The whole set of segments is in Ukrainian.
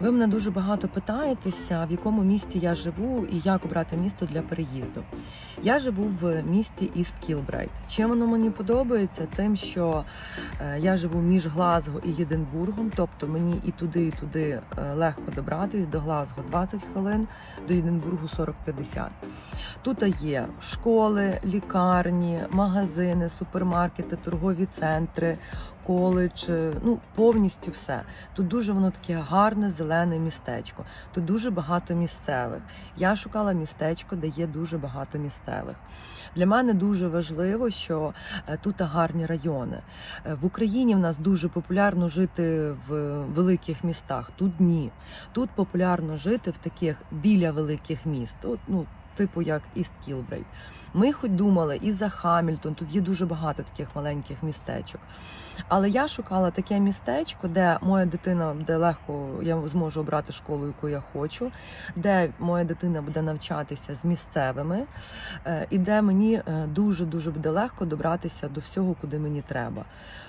Ви мене дуже багато питаєтеся, в якому місті я живу і як обрати місто для переїзду. Я живу в місті Іст Кілбрайт. Чим воно мені подобається? Тим, що е, я живу між Глазго і Єдинбургом, тобто мені і туди, і туди е, легко добратись. До Глазго 20 хвилин, до Єдинбургу 40-50. Тут є школи, лікарні, магазини, супермаркети, торгові центри, коледж, ну повністю все. Тут дуже воно таке гарне, зелене містечко. Тут дуже багато місцевих. Я шукала містечко, де є дуже багато місцевих. Для мене дуже важливо, що е, тут гарні райони. Е, В Україні в нас дуже популярно жити в великих містах. Тут ні. Тут популярно жити в таких біля великих міст. От, ну, типу як Іст Кілбрейт. Ми хоч думали і за Хамільтон, тут є дуже багато таких маленьких містечок. Але я шукала таке містечко, де моя дитина, де легко я зможу обрати школу, яку я хочу, де моя дитина буде навчатися з місцевими, е, і де мені дуже дуже буде легко добратися до всього, куди мені треба.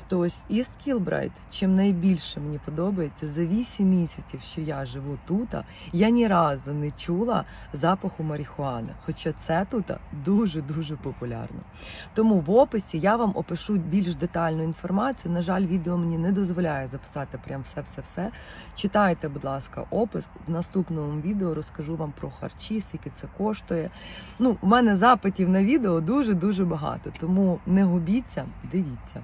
То ось Іст Кілбрайт, чим найбільше мені подобається, за 8 місяців, що я живу тут, я ні разу не чула запаху марихуани. Хоча це тут дуже дуже популярно. Тому в описі я вам опишу більш детальну інформацію. На жаль, відео мені не дозволяє записати прям все-все-все. Читайте, будь ласка, опис. В наступному відео розкажу вам про харчі, скільки це коштує. Ну, у мене запитів на відео дуже дуже багато, тому не губіться, дивіться.